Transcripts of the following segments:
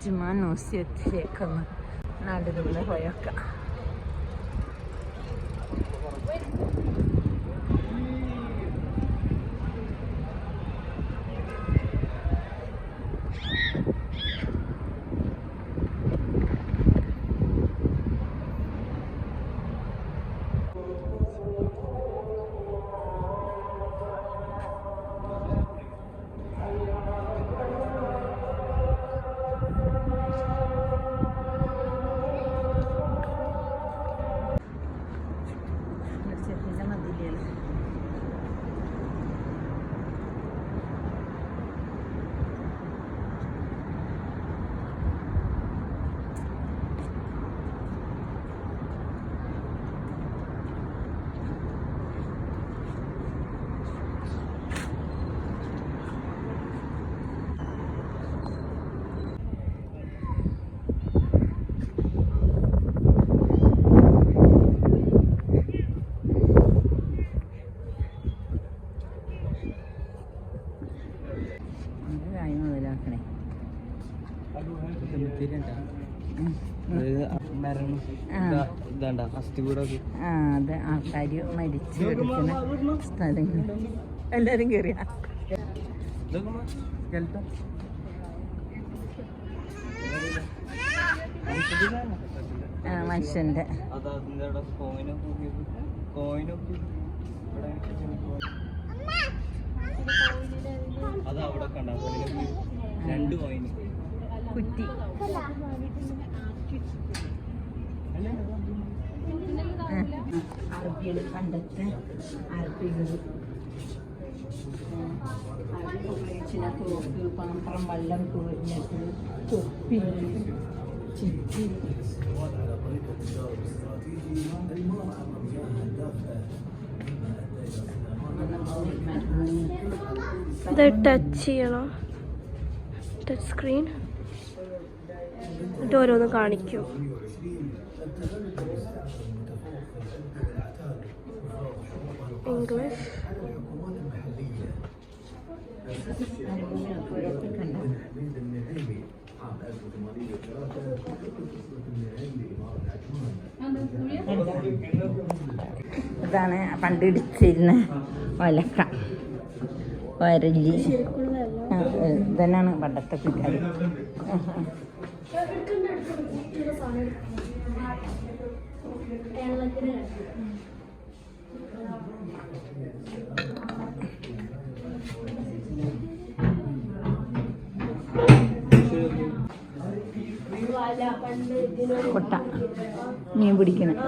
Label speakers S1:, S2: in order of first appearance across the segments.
S1: ചുമ്മാ മ്യൂസിയത്തിലേക്കൊന്ന് നാട്ടിലൂടെ പോയേക്കാം മ്യൂസിയത്തിന്റെ മതിലാണ് നമുക്ക് കാര്യം മുതലാക്കണേ ആ.
S2: ഇതാണ്ട അസ്ഥി കൂടൊക്കെ
S1: ആ അത് ആൾക്കാർ മരിച്ചു കിടക്കുന്ന സ്ഥലങ്ങൾ എല്ലാവരും കയറിയ
S2: കോയിന്
S1: കുറ്റി. തൊപ്പി
S3: ടച്ച് ചെയ്യണോ? ടച്ച് സ്ക്രീൻ ഇത് ഓരോന്ന് കാണിക്കൂ. ഇംഗ്ലീഷ്
S1: ഇതാണ് പണ്ട് ഇടിച്ചിരുന്ന ഒലക്ക വരല്ലി. ഇതന്നെയാണ് പണ്ടത്തെ കുറ്റാരി കൊട്ട മീൻ പിടിക്കുന്നത്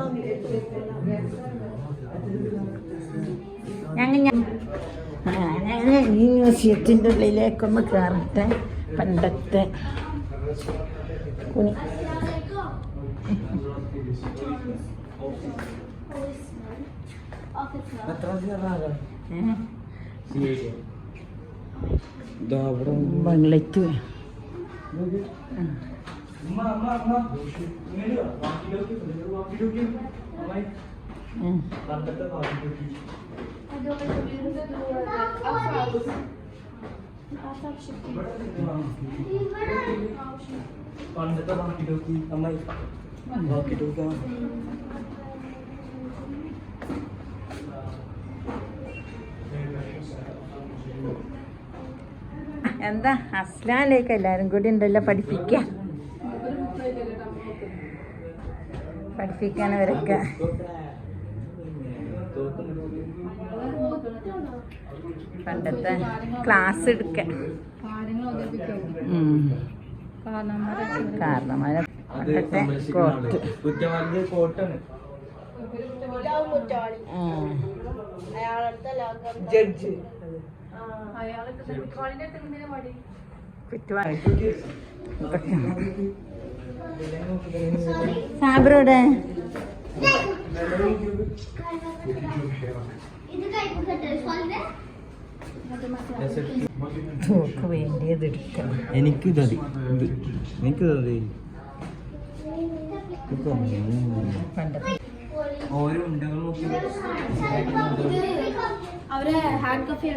S1: ഞങ്ങൾ ഈ മ്യൂസിയത്തിന്റെ ഉള്ളിലേക്കൊന്ന് കയറട്ടെ പണ്ടത്തെ കുണി. ബംഗ്ലറ്റ് ഉം.
S2: പണ്ടത്തെ വാക്കി ടോക്കി അമ്മായി ബാക്കി ടോക്കി
S1: എന്താ? അസ്ലാലേക്ക് എല്ലാവരും കൂടി ഉണ്ടല്ലോ പഠിപ്പിക്കാൻ പഠിപ്പിക്കാൻ അവരൊക്കെ പണ്ടത്തെ ക്ലാസ് എടുക്കാൻ പണ്ടത്തെ കോട്ട്.
S2: കോട്ടാണ്. ജഡ്ജ്.
S1: കുറ്റുവാളി. സാബിറോടെ തോക്ക് വേണ്ടിയത് എടുക്കണം
S2: എനിക്ക് തടി എനിക്ക് നോക്കി
S3: അവരെ ഹാൻഡ് കോപ്പി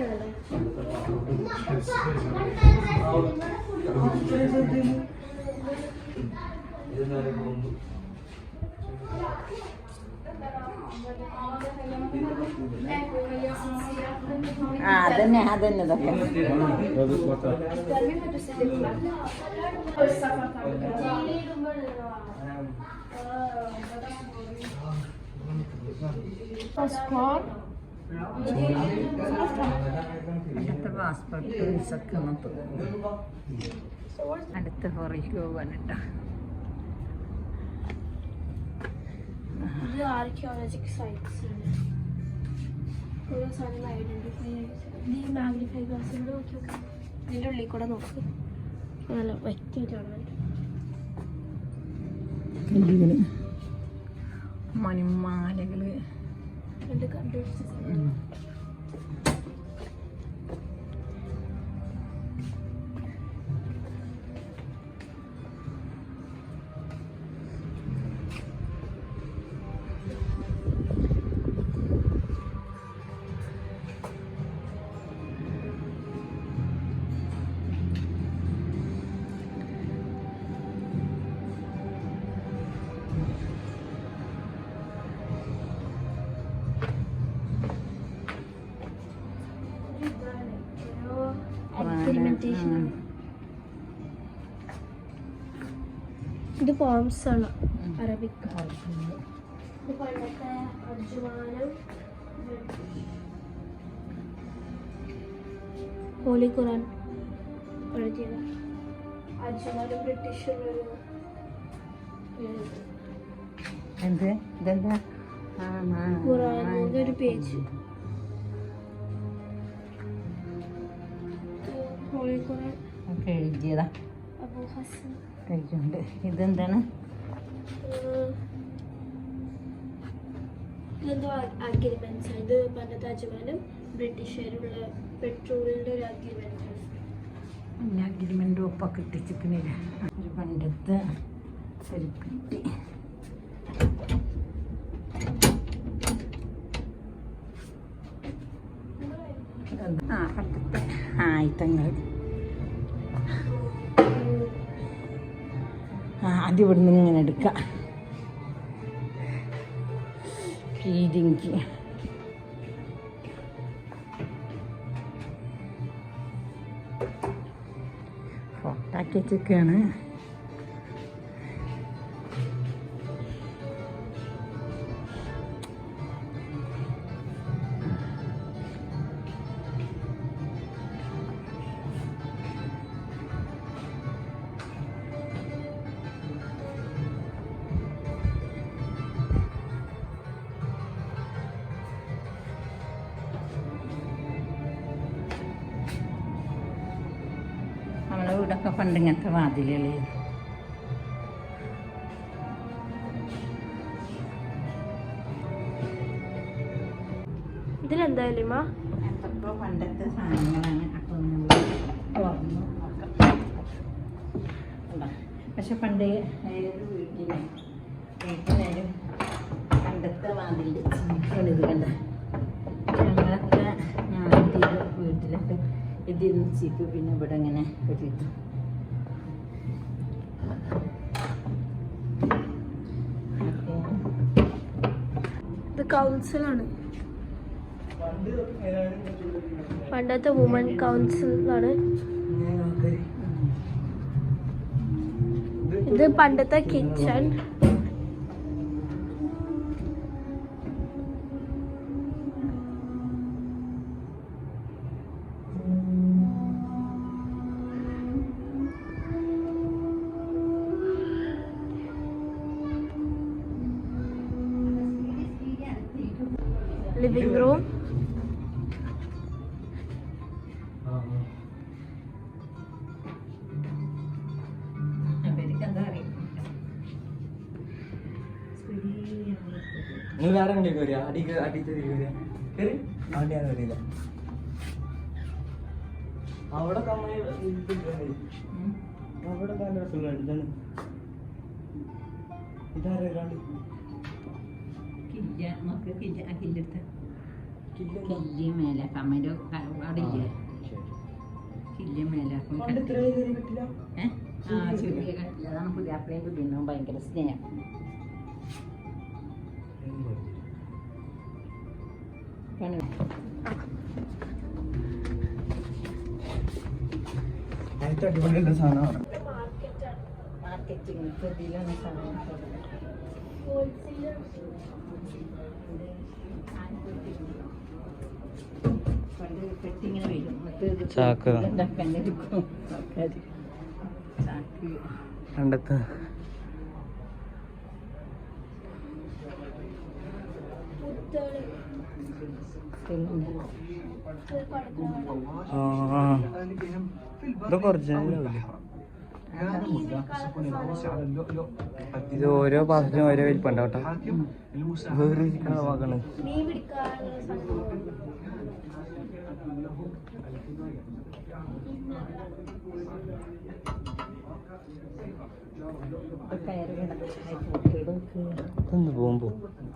S1: ആ അതന്നെ അതന്നെ ഇതൊക്കെ. അടുത്ത പാസ്പോർട്ട് വിസക്ക് അടുത്ത പുറകെ പോകാനിട്ടോ
S3: ഇത് ആർക്കിയോളജിക് സൈറ്റ്സ് ആണ്. ഓരോ സാധനങ്ങൾ ഐഡന്റിഫൈ ഈ മാഗ്നിഫൈ ഗ്ലാസ് ഇവിടെ നോക്കി നോക്കാം. ഇതിന്റെ ഉള്ളിൽ കൂടെ നോക്ക്. നല്ല വ്യക്തിയായിട്ടാണ്
S1: കല്ലുകൾ
S3: മണിമാലകൾ. കണ്ടുപിടിച്ച ഇത് പോംസ് ആണ്. അറബിക് ഇത് പണ്ടത്തെ അർജുമാനം ഹോളി ഖുറാൻ എഴുതിയത് അർജുമാനം ബ്രിട്ടീഷ്
S1: എന്ത് ഇതെന്താ
S3: ഖുറാനിന്റെ ഒരു പേജ്
S1: ഒക്കെ എഴുതിയതാ. കഴിച്ചുണ്ട്. ഇതെന്താണ്?
S3: ഇതെന്തോ അഗ്രിമെന്റ്സ് ഇത് പണ്ടത്തെ അജ്മാനും ബ്രിട്ടീഷുകാരുള്ള പെട്രോളിന്റെ ഒരു അഗ്രിമെന്റ്
S1: പിന്നെ അഗ്രിമെന്റ് ഒപ്പൊക്കെ ഇട്ടിച്ചിക്കണില്ല ഒരു പണ്ടത്തെ ഒരു പെട്ടി ആ പണ്ടത്തെ ആയുധങ്ങൾ. ആ ഇവിടെ ഇവിടുന്ന് ഇങ്ങനെ എടുക്കാം. ഫീലിങ്ക് ഫോട്ടാക്കി വെച്ചൊക്കെയാണ് വീടൊക്കെ പണ്ട് ഇങ്ങനത്തെ വാതിലുകൾ
S3: ഇതിലെന്തായാലും
S1: എന്തൊക്കെ പണ്ടത്തെ സാധനങ്ങളാണ് അപ്പോൾ തുറന്ന്? പക്ഷെ പണ്ട് ഏത് വീട്ടിലും വീട്ടിലായാലും പണ്ടത്തെ ഇത് കണ്ട. ഞങ്ങളൊക്കെ ഞാനിത് വീട്ടിലൊക്കെ ഇതിന്ന് ചീപ്പ് പിന്നെ ഇവിടെ
S3: കൗൺസിലാണ്
S2: പണ്ട്
S3: പണ്ടത്തെ വുമൺ കൗൺസിലാണ് ഇത് പണ്ടത്തെ കിച്ചൺ
S2: കയറിയ? അടി അടിച്ച് കയറിയ? കയറി. അവിടെ ഞാൻ കയറിയില്ല അവിടെ അവിടെ നല്ല രസമുള്ള ഇതാണ്. ഇതാരാ ഒരാൾ
S1: കില്ല നമുക്ക് കില്ല കില്ലെടുത്ത
S2: കില്ല
S1: കില്ല് മേലാക്കും
S2: പണ്ട് ഇത്ര കയറി പറ്റില്ല
S1: ഏ? ആ ചെറിയ കട്ടില്ല അതാണ് പുതിയ പുതിയാപ്പിളയും പുതിയനും ഭയങ്കര സ്നേഹം. പണി മാർക്കറ്റിംഗ് പ്രതിയിലാണ് സാധനം പണ്ട് വരും.
S2: ചാക്ക്.
S1: ഉണ്ടാക്കാൻ എടുക്കും. ചാക്ക്.
S2: കണ്ടെത്ത്
S3: പുത്തൾ
S1: പിന്നെ
S2: ആ ഇതൊക്കെ ഒറിജിനലാവില്ലേ ഇത് ഓരോ പാസറ്റിനും ഓരോ വലിപ്പുണ്ടാവും കേട്ടോ. വേറെ വാക്കാണ്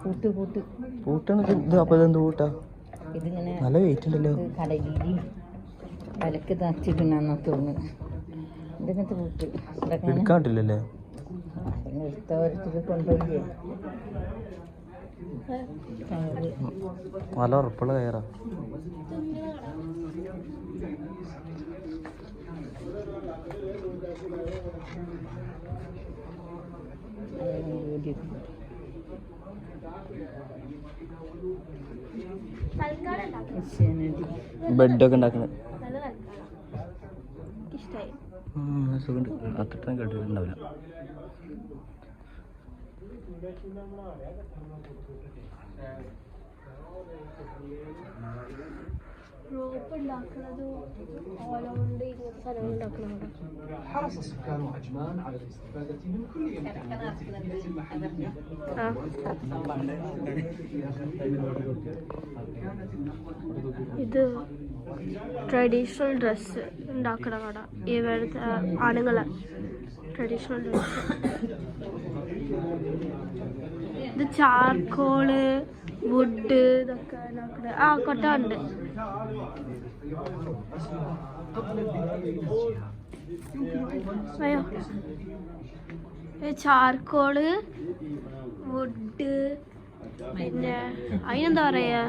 S1: കൂട്ട് കൂട്ട്
S2: പൂട്ടാണ് ഇത് അപ്പൊ ഇതെന്ത് പൂട്ടാ?
S1: ഇതിങ്ങനെ
S2: നല്ല വെയിറ്റ് ഉണ്ടല്ലോ.
S1: ഇത് വിലക്ക് തച്ചിട്ടുണ്ടെന്നാ തോന്നുന്നു ഇതിങ്ങനത്തെ ഇതൊക്കെ
S2: എടുക്കാണ്ടില്ലല്ലേ?
S1: എടുത്തവരത്തിൽ കൊണ്ടുപോയി
S2: നല്ല ഉറപ്പുള്ള കയറാ.
S3: Thank
S1: ക്രിസ്ത്യാനിറ്റി
S2: ബെഡൊക്കെ ഉണ്ടാക്കുന്നത് സുഖമുണ്ട് അത്ര കേട്ടിട്ടുണ്ടാവില്ല
S3: റോപ്പ് ഉണ്ടാക്കണത് ഓല കൊണ്ട് ഇങ്ങനത്തെ സാധനങ്ങൾ ഉണ്ടാക്കണത്
S4: حرص السكان وعجمان على الاستفادة من كل إمكانيات البنية المحلية
S3: ആ ഇത് ട്രഡീഷണൽ ഡ്രസ്സ് ഉണ്ടാക്കണ കട ഇവിടുത്തെ ആണുങ്ങളെ ട്രഡീഷണൽ ഡ്രസ്സ് ഇത് ചാർക്കോള് വുഡ് ഇതൊക്കെ ആ കൊട്ട ഉണ്ട് അയ്യോ. ഇത് ചാർക്കോൾ വുഡ് പിന്നെ അതിനെന്താ പറയാ?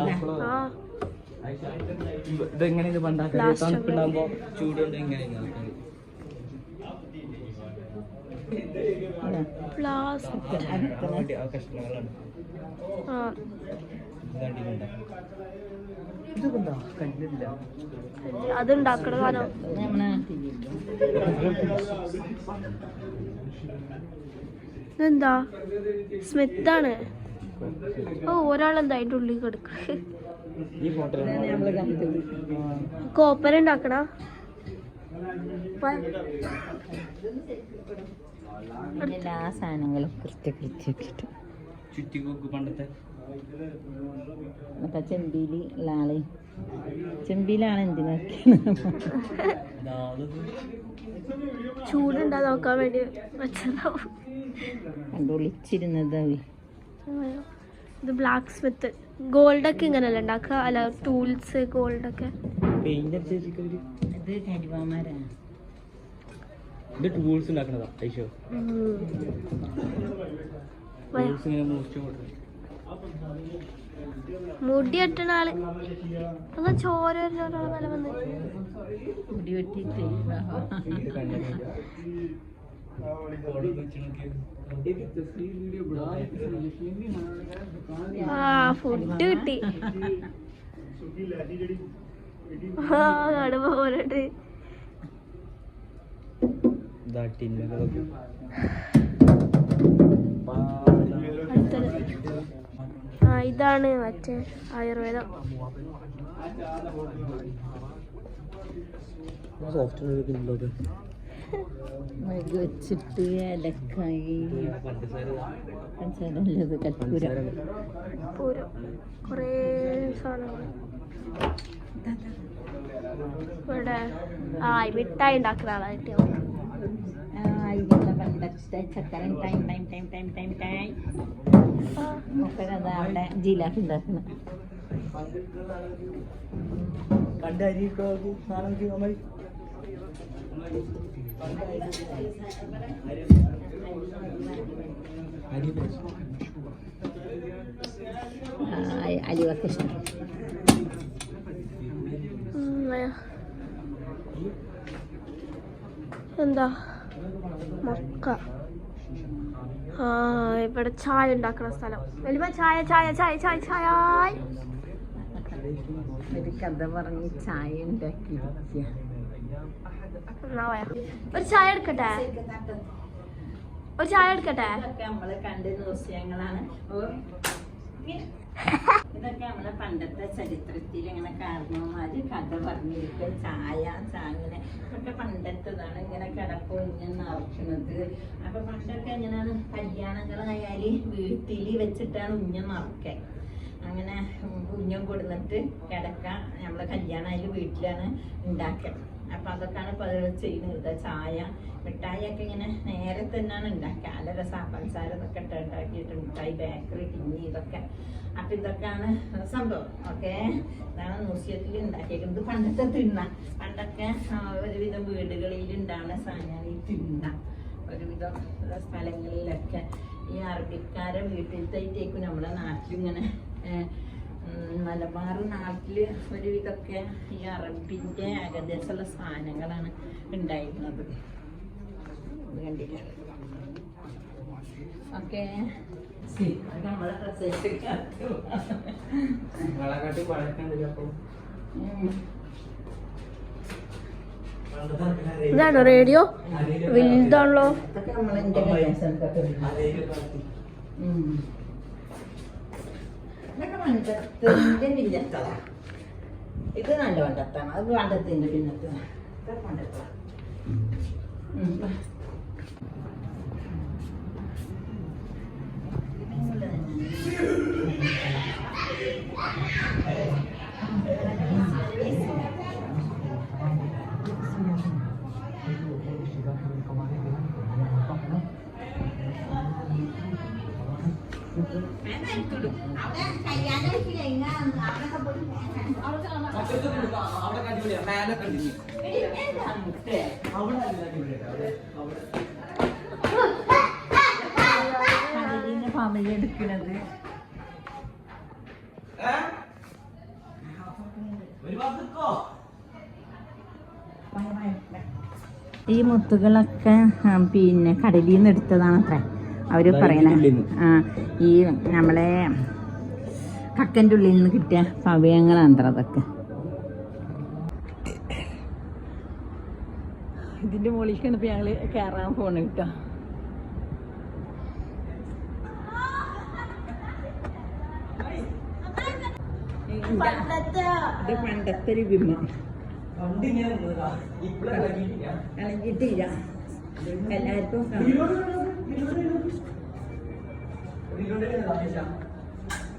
S3: ആ. ആ.
S2: ഇതെങ്ങനെ ഇത് പണ്ടാക്കാൻ തണുപ്പുണ്ടാകുമ്പോ ചൂടുണ്ട് ഇങ്ങനെ
S3: പ്ലാസ്റ്റിക്
S2: കഷ്ണങ്ങളാണ്.
S3: ആ.
S2: ഇതൊക്കെ എന്താ കണ്ടില്ല.
S3: അത് ഉണ്ടാക്കണ സാധനം.
S1: നമ്മളെ
S3: ഇതെന്താ സ്മിത്താണ് ഓ ഒരാളെന്താ അതിന്റെ ഉള്ളിൽ കിടക്കുക
S2: ഈ ഫോട്ടോ
S3: കോപ്പര ഉണ്ടാക്കണ?
S1: എല്ലാ സാധനങ്ങളും കൃത്യ കൃത്യക്കിട്ട്
S2: ചുറ്റിക്കൊക്കെ പണ്ടത്തെ.
S1: മറ്റേ ചെമ്പിയിൽ ആൾ ചെമ്പിയിലാണ് എന്തിനൊക്കെ
S3: ചൂടുണ്ടാ നോക്കാൻ വേണ്ടി വെച്ചതാവും.
S1: കണ്ട്
S3: ഇത് ബ്ലാക്ക് സ്മിത്ത് ഗോൾഡൊക്കെ ഇങ്ങനെയല്ല ഉണ്ടാക്കുക? അല്ല ടൂൾസ്
S2: ഗോൾഡ് ഒക്കെ.
S3: മുടി വെട്ടണ ആൾ. അങ്ങ് ചോര ഒരാളെ വന്ന്.
S1: മുടി വെട്ടി
S2: ഇത്. കണ്ടില്ല
S3: ആ ഫുഡ് കിട്ടി. ആ കടുവ ആ ഇതാണ് മറ്റേ ആയുർവേദം.
S1: സോഫ്റ്റ്വെയർ വെച്ചിട്ട് ഏലക്കായി.
S2: പഞ്ചസാര
S1: പഞ്ചസാരല്ലത് കൽപ്പൂര.
S3: പൂരം. കുറേ സാധനങ്ങൾ ഇവിടെ ആ മിഠായി ഉണ്ടാക്കുന്ന ആളായിട്ട്
S1: അവിടെ ജിലാഫ് ഉണ്ടാക്കണം
S2: പണ്ട്
S1: അലിവൊക്കെ ഇഷ്ടം
S3: എന്താ? മക്ക. ആ ഇവിടെ ചായ ഉണ്ടാക്കുന്ന സ്ഥലം. വലിയ ചായ ചായ ചായ ചായ ചായ.
S1: ഒരു കഥ പറഞ്ഞ് ചായ ഉണ്ടാക്കി.
S3: ഒരു ചായ എടുക്കട്ടെ? ഒരു ചായ എടുക്കട്ടെ?
S1: ഇതൊക്കെ നമ്മൾ കണ്ട ദൃശ്യങ്ങളാണ് ഇതൊക്കെ നമ്മളെ പണ്ടത്തെ ചരിത്രത്തിൽ ഇങ്ങനെ കാരണവന്മാര് കഥ പറഞ്ഞിരിക്കും. ചായ ഇങ്ങനെ. ഇതൊക്കെ പണ്ടത്തതാണ് ഇങ്ങനെ കിടപ്പൊഴിഞ്ഞ് നിറക്കുന്നത് അപ്പൊ പണ്ടൊക്കെ എങ്ങനെയാണ്? കല്യാണങ്ങളായാൽ വീട്ടിൽ വെച്ചിട്ടാണ് ഉഞ്ഞ അങ്ങനെ ഉഞ്ഞം കൊടുന്നിട്ട് കിടക്ക നമ്മളെ കല്യാണമായാലും വീട്ടിലാണ് ഉണ്ടാക്കുക അപ്പൊ അതൊക്കെയാണ് ഇപ്പൊ അത് ചെയ്യുന്നത്. ചായ മിഠായി ഒക്കെ ഇങ്ങനെ നേരെ തന്നെയാണ് ഉണ്ടാക്കുക. നല്ല രസാ പഞ്ചസാര ഇതൊക്കെ ഇട്ട് ഉണ്ടാക്കിയിട്ട് മിഠായി ബേക്കറി ടിന്നി ഇതൊക്കെ. അപ്പൊ ഇതൊക്കെയാണ് സംഭവം. ഓക്കെ? ഇതാണ് മ്യൂസിയത്തിൽ ഉണ്ടാക്കിയേക്കുന്നത് പണ്ടത്തെ തിണ്ണ. പണ്ടൊക്കെ ഒരുവിധം വീടുകളിൽ ഉണ്ടാവുന്ന സാധനമാണ് ഈ തിണ്ണ. ഒരുവിധം സ്ഥലങ്ങളിലൊക്കെ ഈ അറബിക്കാരെ വീട്ടിലത്തേക്കും നമ്മുടെ നാട്ടിലിങ്ങനെ മലബാർ നാട്ടിൽ ഒരുവിധമൊക്കെ ഈ അറബിന്റെ ഏകദേശമുള്ള സാധനങ്ങളാണ് ഉണ്ടായിരുന്നത്. കണ്ടില്ല? ഓക്കെ.
S3: ഇതാണോ റേഡിയോ? വലുതാണല്ലോ.
S1: അതൊക്കെ നമ്മളെന്റെ ഇതൊക്കെ പണ്ടത്തിന്റെ പിന്നത്തതാ ഇത് നല്ല പണ്ടത്താണ്. അത് പണ്ടത്തിന്റെ പിന്നത്തതാ ഇതൊക്കെ പണ്ടത്താ ഉം.
S2: അവിടെ മേലെ അവിടെ. അവിടെ
S1: ഫാമിലി ഈ മുത്തുകളൊക്കെ പിന്നെ കടലിൽ നിന്ന് എടുത്തതാണ് അത്ര അവർ പറയണ ആ ഈ നമ്മളെ കക്കന്റെ ഉള്ളിൽ നിന്ന് കിട്ടിയ പവയങ്ങളാണ് അത്ര അതൊക്കെ. ഇതിന്റെ മുകളിലേക്കാണ് ഇപ്പൊ ഞങ്ങൾ കയറാൻ പോണ കേട്ടോ
S3: പണ്ടത്തെ
S1: ഇത് പണ്ടത്തെ ഒരു ബിംബം. കളഞ്ഞിട്ടില്ല എല്ലാവർക്കും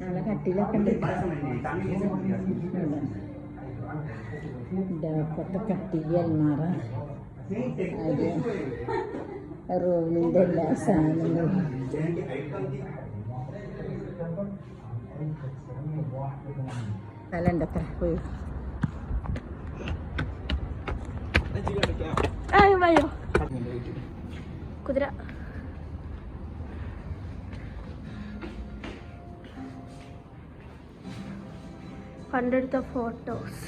S1: നല്ല കട്ടിലൊക്കെ ഉണ്ട് ഇതൊക്കെ കട്ടിൽ അൽമാറ അത് റൂമിന്റെ എല്ലാ സാധനങ്ങളും സ്ഥലമുണ്ട് അത്ര പോയി
S3: അയ്യോ കുതിര. പണ്ടെടുത്ത ഫോട്ടോസ്.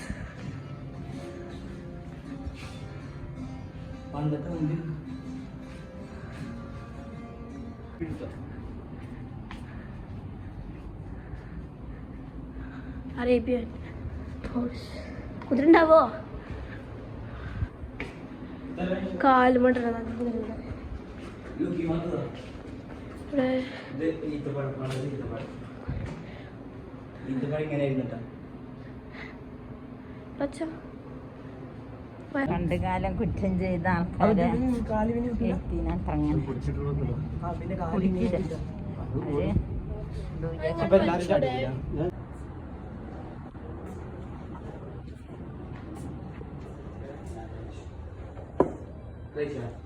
S3: അറേബ്യൻ ഹോഴ്സ് കുതിര ഉണ്ടാവോ കാലുമണ്ടാണ് കുതിരയുടെ.
S1: പണ്ട് കാലം കുറ്റം ചെയ്ത ആൾക്കാരെ അത് ആ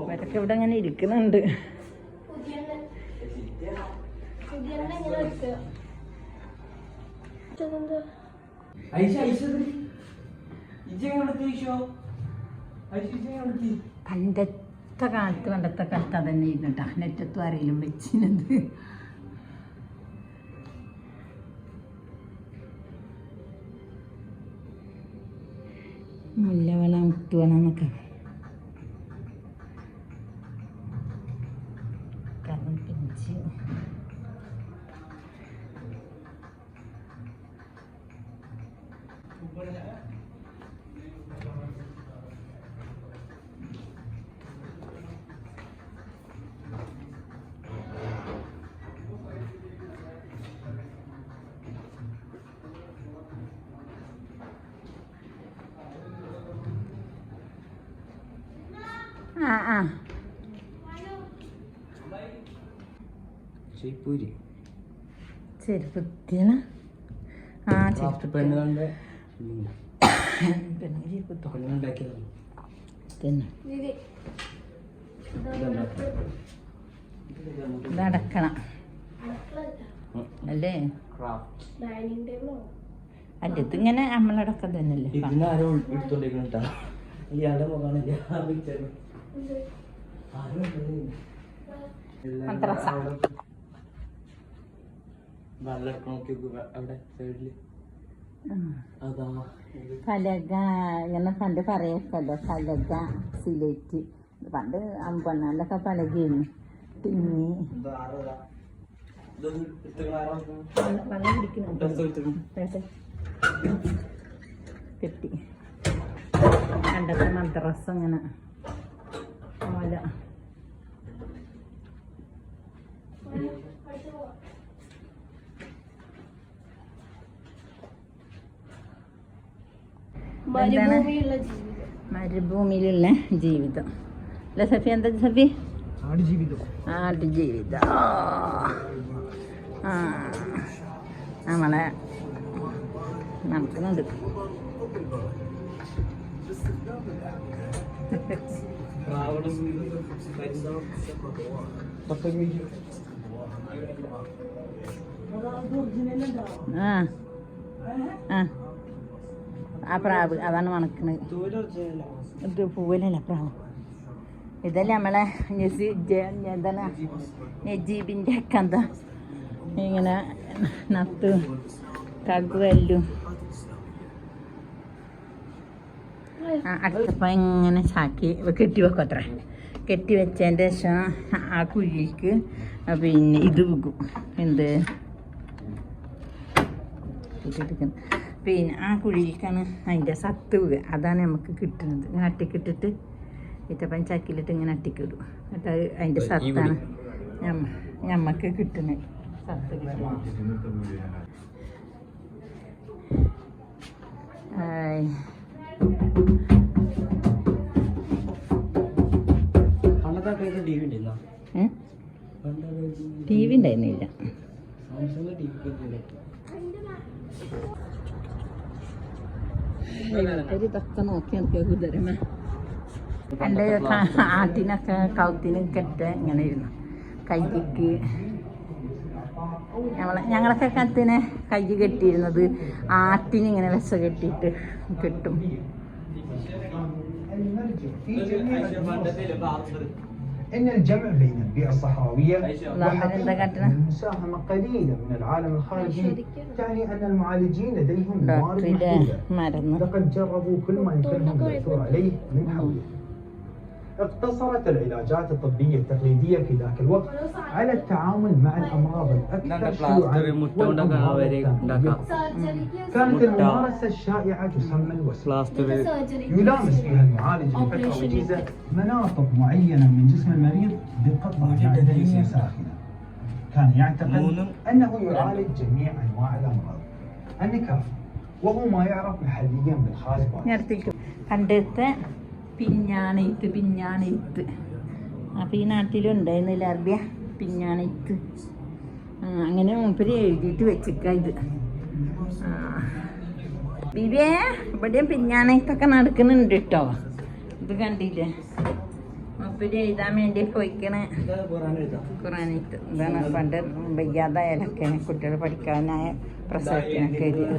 S1: ഇവരൊക്കെ ഇവിടെ അങ്ങനെ ഇരിക്കുന്നുണ്ട്. പണ്ടത്തെ കാലത്ത് പണ്ടത്തെ കാലത്ത് അതന്നെ ഇരുന്നിട്ടാ നെറ്റത്തും ആരെങ്കിലും വെച്ചിരുന്നത്. മുല്ലവള മുത്തുവള എന്നൊക്കെ. ഇതടക്കണം അല്ലേ? അല്ല ഇതിങ്ങനെ നമ്മളടക്കം തന്നെയല്ലേ മദ്രസ.
S2: നല്ല നോക്കി അവിടെ സൈഡിൽ.
S1: ഫലക ഇങ്ങനെ പണ്ട് പറയക്കല്ലോ ഫലക സിലേറ്റ്. പണ്ട് അമ്പണ്ണാലൊക്കെ പലകയായിരുന്നു.
S2: എടുത്തുക്കണ.
S1: കേട്ടെ. പണ്ടത്തെ മദ്രസ ഇങ്ങനെ. ഓല. മരുഭൂമിയിലുള്ള ജീവിതം. അല്ല സഫി എന്താ സഫി?
S2: ആടുജീവിതം.
S1: ആട് ജീവിതം ആ. നമ്മളെ നടക്കുന്നുണ്ട് ആ. ആ. ആ പ്രാവ് അതാണ് മണക്കുന്നത് ഇത് പൂവലല്ല പ്രാവ്? ഇതല്ലേ നമ്മളെ നസി എന്താണ്? നജീബിന്റെ ഒക്കെ എന്താ ഇങ്ങനെ നത്ത് കകുവല്ലും അടുത്തപ്പം ഇങ്ങനെ ചാക്കി കെട്ടി വെക്കും അത്ര. കെട്ടി വെച്ചതിന്റെ ശേഷം ആ കുഴിക്ക് പിന്നെ ഇത് വിൽക്കും എന്ത്? പിന്നെ ആ കുഴിയിലേക്കാണ് അതിന്റെ സത്ത് വീഴുക അതാണ് നമുക്ക് കിട്ടുന്നത്. ഇങ്ങനെ അട്ടിക്കിട്ടിട്ട് ഇത്തപ്പം ചക്കിലിട്ട് ഇങ്ങനെ അട്ടിക്കിടും. എന്നിട്ട് അത് അതിന്റെ സത്താണ് ഞമ്മ ഞമ്മക്ക് കിട്ടുന്നത്. സത്ത്
S2: ടി വി
S1: ഉണ്ടായിരുന്നില്ല. ഇതൊക്കെ നോക്കി നോക്കിയാൽ കുതിരമ എന്റെ ആട്ടിനൊക്കെ കൗത്തിന് കെട്ട് ഇങ്ങനെ ഇരുന്നു കൈക്ക്. ഞങ്ങളെ ഞങ്ങളൊക്കെ കത്തിന് കൈ കെട്ടിയിരുന്നത് ആട്ടിന് ഇങ്ങനെ വിസ കെട്ടിയിട്ട് കെട്ടും.
S5: إن الجمع بين البيئة الصحراوية والمساهمه قليلة من العالم الخارجي تعني أن المعالجين لديهم موارد محدودة. لقد جربوا كل ما يمكنهم العثور عليه من حوله اقتصرت العلاجات الطبية التقليدية في ذاك الوقت على التعامل مع الأمراض الأكثر شيوعا كانت الممارسة الشائعة تسمى الوسواس يلامس فيها المعالج بفترة وجيزة مناطق معينة من جسم المريض بقطعة معدنية ساخنة. كان يعتقد أنه يعالج جميع أنواع الأمراض. النكاف وهو ما يعرف محليا
S1: بالخاز باكس പിഞ്ഞാണെയ്ത്ത് പിഞ്ഞാണെയ്ത്ത്. അപ്പം ഈ നാട്ടിലുണ്ടായിരുന്നില്ല അറബിയ പിഞ്ഞാണെയ്ത്ത്. അങ്ങനെ മൂപ്പര് എഴുതിയിട്ട് വെച്ചിക്ക ഇത്. ബിബിയേ ഇവിടെയും പിഞ്ഞാണെയ്ത്തൊക്കെ നടക്കുന്നുണ്ട് കേട്ടോ ഇത് കണ്ടില്ലേ? മൂപ്പര് എഴുതാൻ വേണ്ടി പോയിക്കണേ. ഖുറാനെയ്ത്ത്. ഇതാണ് പണ്ട് വയ്യാതായാലൊക്കെ കുട്ടികൾ പഠിക്കാനായ പ്രസവത്തിനൊക്കെ എഴുതിയത്